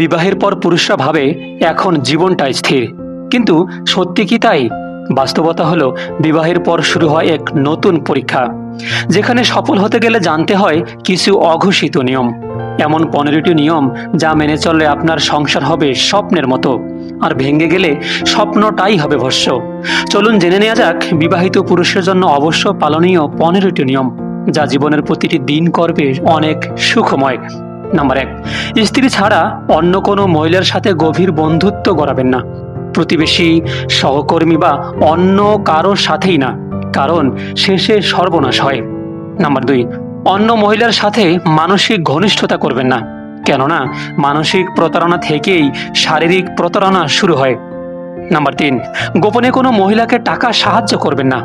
বিবাহের পর পুরুষরা ভাবে, এখন জীবনটা স্থির। কিন্তু সত্যি কি তাই? বাস্তবতা হলো, বিবাহের পর শুরু হয় এক নতুন পরীক্ষা, যেখানে সফল হতে গেলে জানতে হয় কিছু অঘোষিত নিয়ম। এমন পনেরোটি নিয়ম যা মেনে চললে আপনার সংসার হবে স্বপ্নের মতো, আর ভেঙে গেলে স্বপ্নটাই হবে ভস্য। চলুন জেনে নেওয়া যাক, বিবাহিত পুরুষের জন্য অবশ্য পালনীয় পনেরোটি নিয়ম, যা জীবনের প্রতিটি দিন করবে অনেক সুখময়। নাম্বার এক, স্ত্রী ছাড়া অন্য কোনো মহিলার সাথে গভীর বন্ধুত্ব গড়াবেন না। প্রতিবেশী, সহকর্মী বা অন্য কারোর সাথেই না, কারণ শেষে সর্বনাশ হয়। নাম্বার দুই, অন্য মহিলার সাথে মানসিক ঘনিষ্ঠতা করবেন না, কেননা মানসিক প্রতারণা থেকেই শারীরিক প্রতারণা শুরু হয়। নাম্বার তিন, গোপনে কোনো মহিলাকে টাকা সাহায্য করবেন না।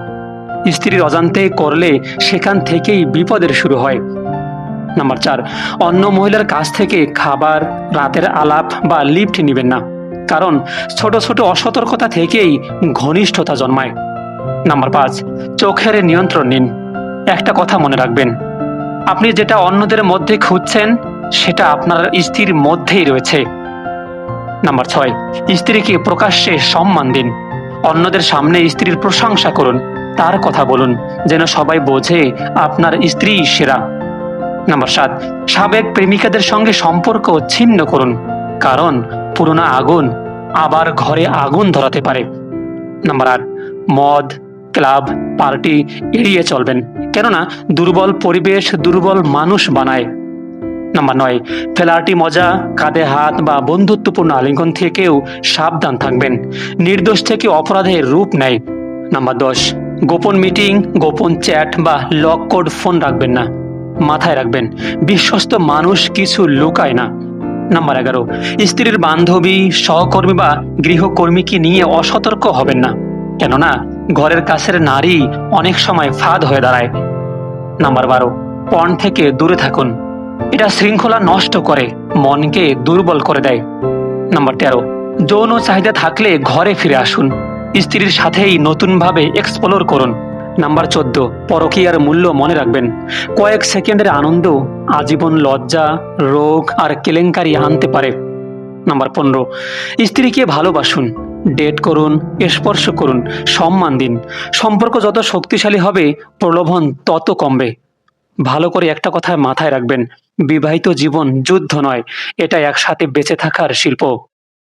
স্ত্রীর অজান্তে করলে সেখান থেকেই বিপদের শুরু হয়। নাম্বার চার, অন্য মহিলার কাছ থেকে খাবার, রাতের আলাপ বা লিফট নেবেন না, কারণ ছোট ছোট অসতর্কতা থেকেই ঘনিষ্ঠতা জন্মায়। নাম্বার পাঁচ, চোখের নিয়ন্ত্রণ নিন। একটা কথা মনে রাখবেন, আপনি যেটা অন্যদের মধ্যে খুঁজছেন, সেটা আপনার স্ত্রীর মধ্যেই রয়েছে। নাম্বার ছয়, স্ত্রীকে প্রকাশ্যে সম্মান দিন। অন্যদের সামনে স্ত্রীর প্রশংসা করুন, তার কথা বলুন, যেন সবাই বোঝে আপনার স্ত্রী সেরা। নাম্বার সাত, সাবেক প্রেমিকাদের সঙ্গে সম্পর্ক ছিন্ন করুন, কারণ পুরোনো আগুন আবার ঘরে আগুন ধরাতে পারে। নাম্বার আট, মদ, ক্লাব, পার্টি এড়িয়ে চলবেন, কেননা দুর্বল পরিবেশ দুর্বল মানুষ বানায়। নাম্বার নয় ফেলার্টি মজা, কাঁধে হাত বা বন্ধুত্বপূর্ণ আলিঙ্গন থেকেও সাবধান থাকবেন, নির্দোষ থেকে অপরাধের রূপ নেয়। নাম্বার দশ, গোপন মিটিং, গোপন চ্যাট বা লক কোড ফোন রাখবেন না। মাথায় রাখবেন, বিশ্বস্ত মানুষ কিছু লুকায় না। নাম্বার এগারো, স্ত্রীর বান্ধবী, সহকর্মী বা গৃহকর্মীকে নিয়ে অসতর্ক হবেন না, কেননা ঘরের কাছের নারী অনেক সময় ফাঁদ হয়ে দাঁড়ায়। নাম্বার বারো, পণ থেকে দূরে থাকুন, এটা শৃঙ্খলা নষ্ট করে, মনকে দুর্বল করে দেয়। নাম্বার তেরো, যৌন চাহিদা থাকলে ঘরে ফিরে আসুন, স্ত্রীর সাথেই নতুনভাবে এক্সপ্লোর করুন। নাম্বার চোদ্দ, পরকীয়ার মূল্য মনে রাখবেন। কয়েক সেকেন্ডের আনন্দ, আজীবন লজ্জা, রোগ আর কেলেঙ্কারি আনতে পারে। নাম্বার পনেরো, স্ত্রীকে ভালোবাসুন, ডেট করুন, স্পর্শ করুন, সম্মান দিন। সম্পর্ক যত শক্তিশালী হবে, প্রলোভন তত কমবে। ভালো করে একটা কথা মাথায় রাখবেন, বিবাহিত জীবন যুদ্ধ নয়, এটা একসাথে বেঁচে থাকার শিল্প।